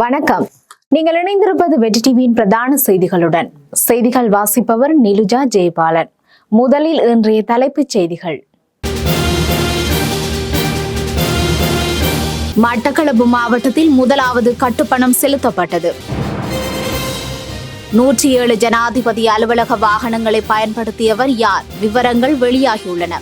வணக்கம். நீங்கள் இணைந்திருப்பது வெற்றி டிவியின் பிரதான செய்திகளுடன். செய்திகள் வாசிப்பவர் நிலுஜா ஜெயபாலன். முதலில் இன்றைய தலைப்புச் செய்திகள். மட்டக்களப்பு மாவட்டத்தில் முதலாவது கட்டுப்பணம் செலுத்தப்பட்டது. நூற்றி ஏழு ஜனாதிபதி அலுவலக வாகனங்களை பயன்படுத்தியவர் யார்? விவரங்கள் வெளியாகியுள்ளன.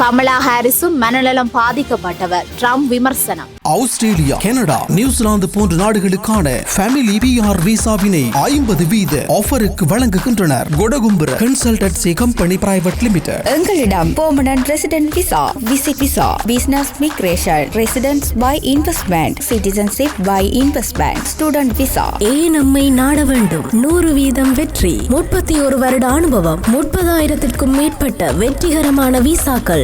கமலா ஹாரிஸும் மனநலம் பாதிக்கப்பட்டவர். ட்ரம்ப் விமர்சனம். ஆஸ்திரேலியா கனடா நியூசிலாந்து போன்ற நாடுகளுக்கான ஃபேமிலி பிஆர் விசாவினை ஐம்பது வீத ஆஃபருக்கு வழங்குகின்றனர். Kodagumbura consultancy company private limited எங்களிடம் permanent resident visa visit visa business migration residence by investment citizenship by investment student visa ஏன் நம்மை நாட வேண்டும்? நூறு வீதம் வெற்றி முப்பத்தி ஒரு வருட அனுபவம் முப்பதாயிரத்திற்கும் மேற்பட்ட வெற்றிகரமான விசாக்கள்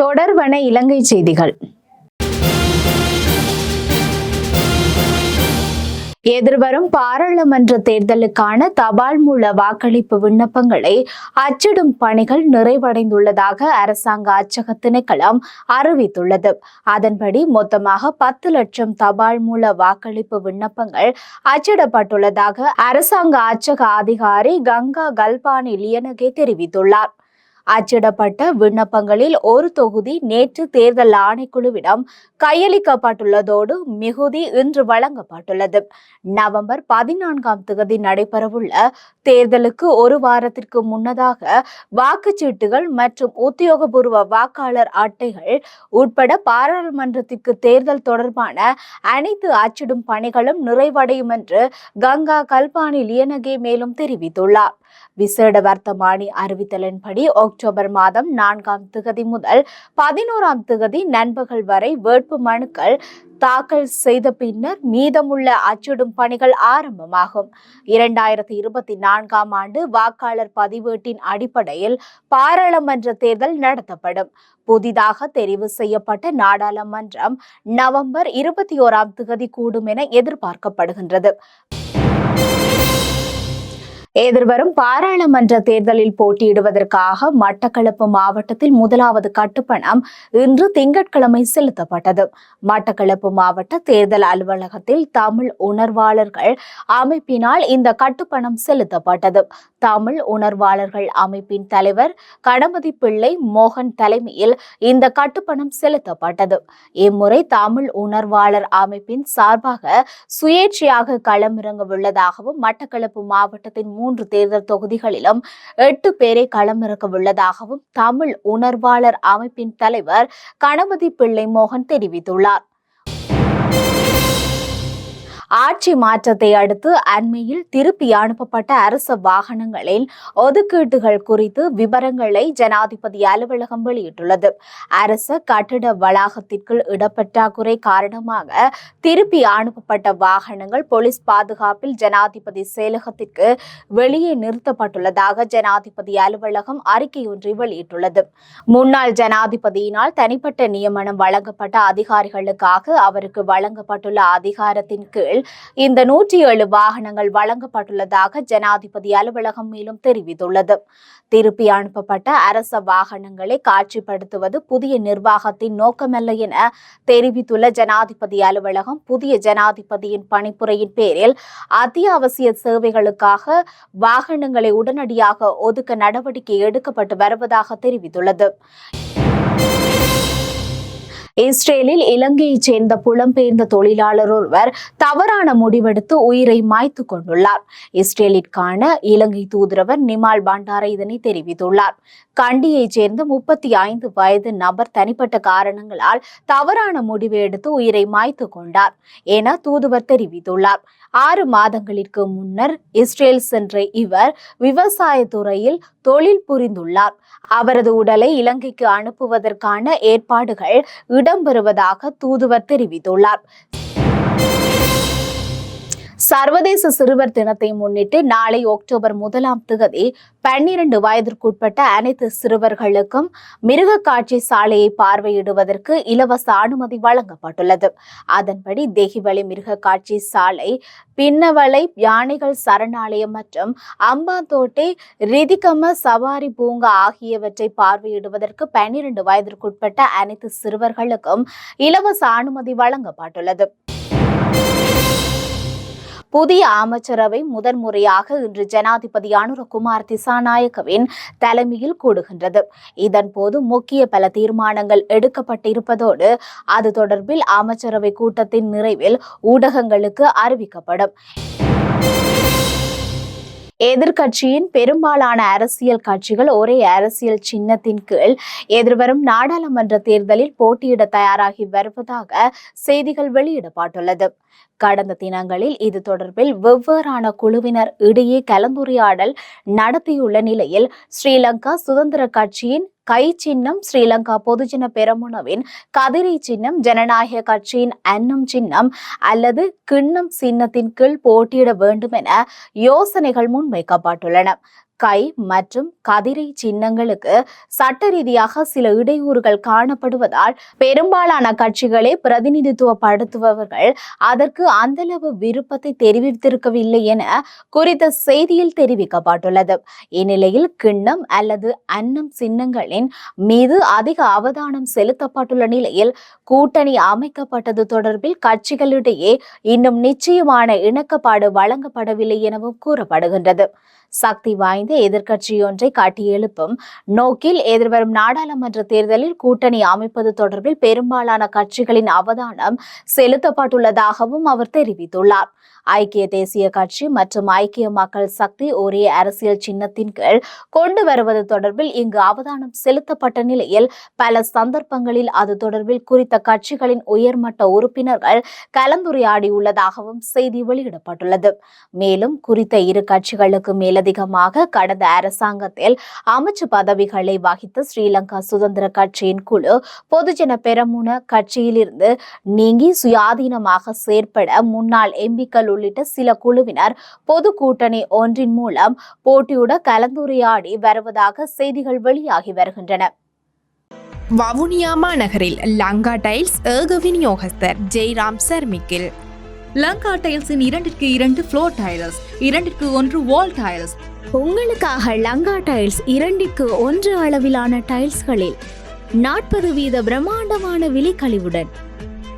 தொடர்வன இலங்கை செய்திகள். எதிர்வரும் பாராளுமன்ற தேர்தலுக்கான தபால் மூல வாக்களிப்பு விண்ணப்பங்களை அச்சிடும் பணிகள் நிறைவடைந்துள்ளதாக அரசாங்க அச்சக திணைக்களம் அறிவித்துள்ளது. அதன்படி மொத்தமாக பத்து லட்சம் தபால் மூல வாக்களிப்பு விண்ணப்பங்கள் அச்சிடப்பட்டுள்ளதாக அரசாங்க அச்சக அதிகாரி கங்கா கல்பானி லியனகே தெரிவித்துள்ளார். அச்சிடப்பட்ட விண்ணப்பங்களில் ஒரு தொகுதி நேற்று தேர்தல் ஆணைக்குழுவிடம் கையளிக்கப்பட்டுள்ளதோடு மிகுதி இன்று வழங்கப்பட்டுள்ளது. நவம்பர் பதினான்காம் தேதி நடைபெறவுள்ள தேர்தலுக்கு ஒரு வாரத்திற்கு முன்னதாக வாக்குச்சீட்டுகள் மற்றும் உத்தியோகபூர்வ வாக்காளர் அட்டைகள் உட்பட பாராளுமன்றத்திற்கு தேர்தல் தொடர்பான அனைத்து அச்சிடும் பணிகளும் நிறைவடையும் என்று கங்கா கல்பானி லியனகே மேலும் தெரிவித்துள்ளார். விசேட வர்த்தமானி அறிவித்தலின்படி அக்டோபர் மாதம் நான்காம் திகதி முதல் பதினோராம் திகதி நண்பகல் வரை வேட்பு மனுக்கள் தாக்கல் செய்த பின்னர் மீதமுள்ள அச்சிடும் பணிகள் ஆரம்பமாகும். இரண்டாயிரத்தி இருபத்தி நான்காம் ஆண்டு வாக்காளர் பதிவேட்டின் அடிப்படையில் பாராளுமன்ற தேர்தல் நடத்தப்படும். புதிதாக தெரிவு செய்யப்பட்ட நாடாளுமன்றம் நவம்பர் இருபத்தி ஓராம் திகதி கூடும் என எதிர்பார்க்கப்படுகின்றது. எதிர்வரும் பாராளுமன்ற தேர்தலில் போட்டியிடுவதற்காக மட்டக்களப்பு மாவட்டத்தில் முதலாவது கட்டுப்பணம் இன்று திங்கட்கிழமை செலுத்தப்பட்டது. மட்டக்களப்பு மாவட்ட தேர்தல் அலுவலகத்தில் தமிழ் உணர்வாளர்கள் அமைப்பினால் இந்த கட்டுப்பணம் செலுத்தப்பட்டது. தமிழ் உணர்வாளர்கள் அமைப்பின் தலைவர் கணபதி பிள்ளை மோகன் தலைமையில் இந்த கட்டுப்பணம் செலுத்தப்பட்டது. இம்முறை தமிழ் உணர்வாளர் அமைப்பின் சார்பாக சுயேட்சையாக களமிறங்க உள்ளதாகவும் மட்டக்களப்பு மாவட்டத்தின் மூன்று தேர்தல் தொகுதிகளிலும் எட்டு பேரை களமிறக்க உள்ளதாகவும் தமிழ் உணர்வாளர் அமைப்பின் தலைவர் கணபதி பிள்ளை மோகன் தெரிவித்துள்ளார். ஆட்சி மாற்றத்தை அடுத்து அண்மையில் திருப்பி அனுப்பப்பட்ட அரசு வாகனங்களில் ஒதுக்கீட்டுகள் குறித்து விவரங்களை ஜனாதிபதி அலுவலகம் வெளியிட்டுள்ளது. அரச கட்டிட வளாகத்திற்குள் இடப்பற்றாக்குறை காரணமாக திருப்பி அனுப்பப்பட்ட வாகனங்கள் போலீஸ் பாதுகாப்பில் ஜனாதிபதி செயலகத்திற்கு வெளியே நிறுத்தப்பட்டுள்ளதாக ஜனாதிபதி அலுவலகம் அறிக்கை ஒன்றை வெளியிட்டுள்ளது. முன்னாள் ஜனாதிபதியினால் தனிப்பட்ட நியமனம் வழங்கப்பட்ட அதிகாரிகளுக்காக அவருக்கு வழங்கப்பட்டுள்ள அதிகாரத்தின் கீழ் இந்த நூற்றி ஏழு வாகனங்கள் வழங்கப்பட்டுள்ளதாக ஜனாதிபதி அலுவலகம் மேலும் தெரிவித்துள்ளது. திருப்பி அனுப்பப்பட்ட அரச வாகனங்களை காட்சிப்படுத்துவது புதிய நிர்வாகத்தின் நோக்கமல்ல என தெரிவித்துள்ள ஜனாதிபதி அலுவலகம் புதிய ஜனாதிபதியின் பணிப்புரையின் பேரில் அத்தியாவசிய சேவைகளுக்காக வாகனங்களை உடனடியாக ஒதுக்க நடவடிக்கை எடுக்கப்பட்டு வருவதாக தெரிவித்துள்ளது. இஸ்ரேலில் இலங்கையைச் சேர்ந்த புலம்பெயர்ந்த தொழிலாளர் ஒருவர் தவறான முடிவெடுத்து உயிரை மாய்த்து கொண்டுள்ளார். இஸ்ரேலிற்கான இலங்கை தூதரவர் நிமால் பண்டார இதனை தெரிவித்துள்ளார். கண்டியைச் சேர்ந்த முப்பத்தி ஐந்து வயது நபர் தனிப்பட்ட காரணங்களால் தவறான முடிவை எடுத்து உயிரை மாய்த்து கொண்டார் என தூதுவர் தெரிவித்துள்ளார். ஆறு மாதங்களிற்கு முன்னர் இஸ்ரேல் சென்ற இவர் விவசாய துறையில் தொழில் புரிந்துள்ளார். அவரது உடலை இலங்கைக்கு அனுப்புவதற்கான ஏற்பாடுகள் இடம்பெறுவதாக தூதுவர் தெரிவித்துள்ளார். சர்வதேச சிறுவர் தினத்தை முன்னிட்டு நாளை அக்டோபர் முதலாம் திகதி பன்னிரண்டு வயதிற்குட்பட்ட அனைத்து சிறுவர்களுக்கும் மிருக காட்சி சாலையை பார்வையிடுவதற்கு இலவச அனுமதி வழங்கப்பட்டுள்ளது. அதன்படி தேகிவளி மிருக காட்சி சாலை பின்னவளை யானைகள் சரணாலயம் மற்றும் அம்பாந்தோட்டை ரிதிகம சவாரி பூங்கா ஆகியவற்றை பார்வையிடுவதற்கு பன்னிரண்டு வயதிற்குட்பட்ட அனைத்து சிறுவர்களுக்கும் இலவச அனுமதி வழங்கப்பட்டுள்ளது. புதிய அமைச்சரவை முதன்முறையாக இன்று ஜனாதிபதி அனுரகுமார் திசாநாயக்கவின் தலைமையில் கூடுகின்றது. இதன்போது முக்கிய பல தீர்மானங்கள் எடுக்கப்பட்டிருப்பதோடு அது தொடர்பில் அமைச்சரவை கூட்டத்தின் நிறைவில் ஊடகங்களுக்கு அறிவிக்கப்படும். எதிர்க்கட்சியின் பெரும்பாலான அரசியல் கட்சிகள் ஒரே அரசியல் சின்னத்தின் கீழ் எதிர்வரும் நாடாளுமன்ற தேர்தலில் போட்டியிட தயாராகி வருவதாக செய்திகள் வெளியிடப்பட்டுள்ளது. கடந்த தினங்களில் இது தொடர்பில் வெவ்வேறான குழுவினர் இடையே கலந்துரையாடல் நடத்தியுள்ள நிலையில் ஸ்ரீலங்கா சுதந்திர கட்சியின் கை சின்னம் ஸ்ரீலங்கா பொதுஜன பெரமுனவின் கதிரை சின்னம் ஜனநாயக கட்சியின் அன்னம் சின்னம் அல்லது கிண்ணம் சின்னத்தின் கீழ் போட்டியிட வேண்டும் என யோசனைகள் முன்வைக்கப்பட்டுள்ளன. கை மற்றும் கதிரை சின்னங்களுக்கு சட்ட ரீதியாக சில இடையூறுகள் காணப்படுவதால் பெரும்பாலான கட்சிகளை பிரதிநிதித்துவப்படுத்துபவர்கள் அதற்கு அந்தளவு விருப்பத்தை தெரிவித்திருக்கவில்லை என குறித்த செய்தியில் தெரிவிக்கப்பட்டுள்ளது. இந்நிலையில் கிண்ணம் அல்லது அன்னம் சின்னங்களின் மீது அதிக அவதானம் செலுத்தப்பட்டுள்ள நிலையில் கூட்டணி அமைக்கப்பட்டது தொடர்பில் கட்சிகளிடையே இன்னும் நிச்சயமான இணக்கப்பாடு வழங்கப்படவில்லை எனவும் கூறப்படுகின்றது. சக்தி வாய்ந்த எதிர்க்கட்சியொன்றை காட்டியெழுப்பும் நோக்கில் எதிர்வரும் நாடாளுமன்ற தேர்தலில் கூட்டணி அமைப்பது தொடர்பில் பெரும்பாலான கட்சிகளின் அவதானம் செலுத்தப்பட்டுள்ளதாகவும் அவர் தெரிவித்துள்ளார். ஐக்கிய தேசிய கட்சி மற்றும் ஐக்கிய மக்கள் சக்தி ஒரே அரசியல் சின்னத்தின் கீழ் கொண்டு வருவது தொடர்பில் இங்கு அவதானம் செலுத்தப்பட்ட நிலையில் பல சந்தர்ப்பங்களில் அது தொடர்பில் குறித்த கட்சிகளின் உயர்மட்ட உறுப்பினர்கள் கலந்துரையாடியுள்ளதாகவும் செய்தி வெளியிடப்பட்டுள்ளது. மேலும் குறித்த இரு கட்சிகளுக்கு மேலதிகமாக கடந்த அரசாங்கத்தில் அமைச்சு பதவிகளை வகித்த ஸ்ரீலங்கா சுதந்திர கட்சியின் குழு பொதுஜன பெரமுன கட்சியிலிருந்து நீங்கி சுயாதீனமாக செயற்பட முன்னாள் எம்பிக்கள் உள்ளிட்ட சில குழுவினர் பொது கூட்டணி ஒன்றின் மூலம் போட்டியுட கலந்துரையாடி வருவதாக செய்திகள் வெளியாகி வருகின்றன. வவுனியா மாநகரில் லங்கா டைல்ஸ் ஏக விநியோகஸ்தர் ஜெய்ராம் சர்மிக்கில். லங்கா டைல்ஸின் இரண்டிற்கு இரண்டு ஃப்ளோர் டைல்ஸ் இரண்டிற்கு ஒன்று வால் டைல்ஸ் உங்களுக்காக லங்கா டைல்ஸ் இரண்டிற்கு ஒன்று அளவிலான டைல்ஸ்களில் நாற்பது வீத பிரம்மாண்டமான விலைக்கழிவுடன்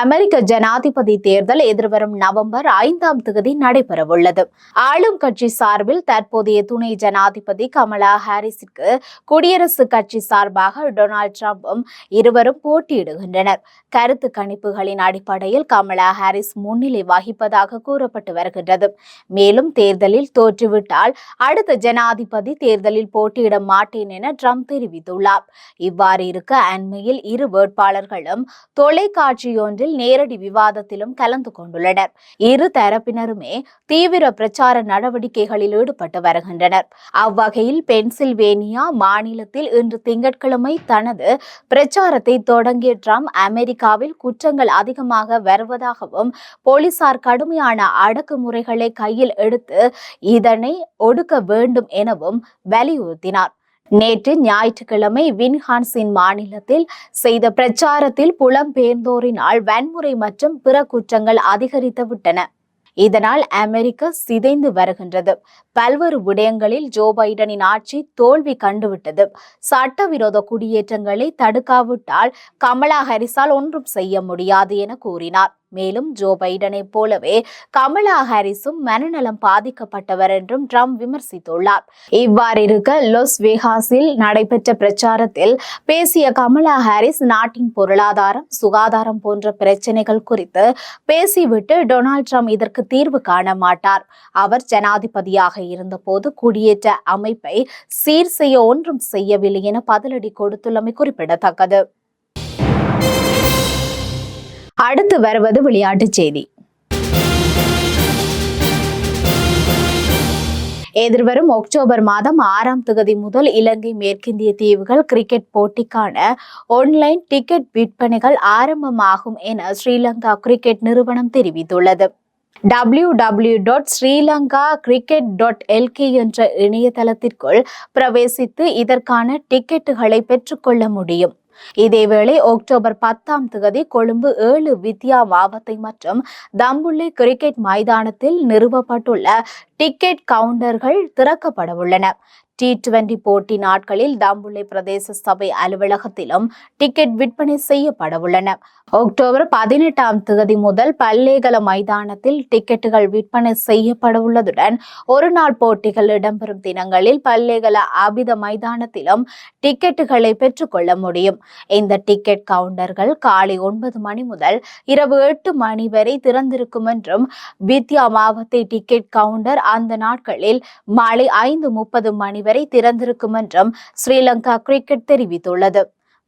அமெரிக்க ஜனாதிபதி தேர்தல் எதிர்வரும் நவம்பர் ஐந்தாம் தேதி நடைபெறவுள்ளது. ஆளும் கட்சி சார்பில் தற்போதைய துணை ஜனாதிபதி கமலா ஹாரிஸிற்கு குடியரசுக் கட்சி சார்பாக டொனால்டு டிரம்பும் இருவரும் போட்டியிடுகின்றனர். கருத்து கணிப்புகளின் அடிப்படையில் கமலா ஹாரிஸ் முன்னிலை வகிப்பதாக கூறப்பட்டு வருகின்றது. மேலும் தேர்தலில் தோற்றுவிட்டால் அடுத்த ஜனாதிபதி தேர்தலில் போட்டியிட மாட்டேன் என ட்ரம்ப் தெரிவித்துள்ளார். இவ்வாறு இருக்க அண்மையில் இரு வேட்பாளர்களும் தொலைக்காட்சியொன்றில் நேரடி விவாதத்திலும் கலந்து கொண்டுள்ளனர். இரு தரப்பினருமே தீவிர பிரச்சார நடவடிக்கைகளில் ஈடுபட்டு வருகின்றனர். அவ்வகையில் பென்சில்வேனியா மாநிலத்தில் இன்று திங்கட்கிழமை தனது பிரச்சாரத்தை தொடங்கிய ட்ரம்ப் அமெரிக்காவில் குற்றங்கள் அதிகமாக வருவதாகவும் போலீசார் கடுமையான அடக்குமுறைகளை கையில் எடுத்து இதனை ஒடுக்க வேண்டும் எனவும் வலியுறுத்தினார். நேற்று ஞாயிற்றுக்கிழமை வின்ஹான்ஸின் மாநிலத்தில் செய்த பிரச்சாரத்தில் புலம்பெயர்ந்தோரினால் வன்முறை மற்றும் பிற குற்றங்கள் அதிகரித்து விட்டன. இதனால் அமெரிக்கா சிதைந்து வருகின்றது. பல்வேறு விடயங்களில் ஜோ பைடனின் ஆட்சி தோல்வி கண்டுவிட்டது. சட்டவிரோத குடியேற்றங்களை தடுக்காவிட்டால் கமலா ஹரிஸால் ஒன்றும் செய்ய முடியாது என கூறினார். மேலும் ஜோ பைடனைப் போலவே கமலா ஹாரிஸும் மனநலம் பாதிக்கப்பட்டவர் என்றும் ட்ரம்ப் விமர்சித்துள்ளார். இவ்வாறிருக்க லொஸ் வேகாஸில் நடைபெற்ற பிரச்சாரத்தில் பேசிய கமலா ஹாரிஸ் நாட்டின் பொருளாதாரம் சுகாதாரம் போன்ற பிரச்சனைகள் குறித்து பேசிவிட்டு டொனால்ட் ட்ரம்ப் இதற்கு தீர்வு காண மாட்டார். அவர் ஜனாதிபதியாக இருந்தபோது குடியேற்ற அமைப்பை சீர் செய்ய ஒன்றும் செய்யவில்லை என பதிலடி கொடுத்துள்ளமை குறிப்பிடத்தக்கது. அடுத்து வருவது விளையாட்டுச் செய்தி. எதிர்வரும் அக்டோபர் மாதம் ஆறாம் தொகுதி முதல் இலங்கை மேற்கிந்திய தீவுகள் கிரிக்கெட் போட்டிக்கான ஆன்லைன் டிக்கெட் விற்பனைகள் ஆரம்பமாகும் என ஸ்ரீலங்கா கிரிக்கெட் நிறுவனம் தெரிவித்துள்ளது. W W dot Sri Lanka cricket dot LK என்ற இணையதளத்திற்குள் பிரவேசித்து இதற்கான டிக்கெட்டுகளை பெற்றுக்கொள்ள முடியும். இதேவேளை அக்டோபர் பத்தாம் தேதி கொழும்பு ஏழு வித்யா மாவத்தை மற்றும் தம்புள்ளி கிரிக்கெட் மைதானத்தில் நிறுவப்பட்டுள்ள டிக்கெட் கவுண்டர்கள் திறக்கப்பட உள்ளன. டி டுவெண்டி போட்டி நாட்களில் தாம்புள்ளை பிரதேச சபை அலுவலகத்திலும் டிக்கெட் விற்பனை செய்யப்பட உள்ளன. அக்டோபர் பதினெட்டாம் தேதி முதல் பல்லேகல மைதானத்தில் டிக்கெட்டுகள் விற்பனை செய்யப்பட உள்ளதுடன் ஒரு நாள் போட்டிகள் இடம்பெறும் தினங்களில் பல்லேகல ஆபித மைதானத்திலும் டிக்கெட்டுகளை பெற்றுக்கொள்ள முடியும். இந்த டிக்கெட் கவுண்டர்கள் காலை ஒன்பது மணி முதல் இரவு எட்டு மணி வரை திறந்திருக்கும் என்றும் வித்யா மாவத்தை டிக்கெட் கவுண்டர் அந்த நாட்களில் மாலை ஐந்து முப்பது மணி வரை திறந்திருக்கும் என்றும் ஸ்ரீலங்கா கிரிக்கெட் தெரிவித்துள்ளது.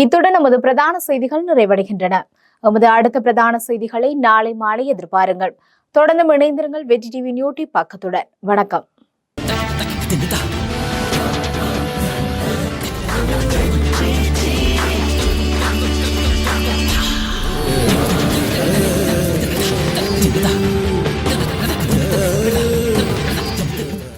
இத்துடன் நமது பிரதான செய்திகள் நிறைவடைகின்றன. நமது அடுத்த பிரதான செய்திகளை நாளை மாலை எதிர்பாருங்கள். தொடர்ந்து இணைந்திருங்கள் வெற்றி டிவி நியூட்டி பக்கத்துடன். வணக்கம். Yeah.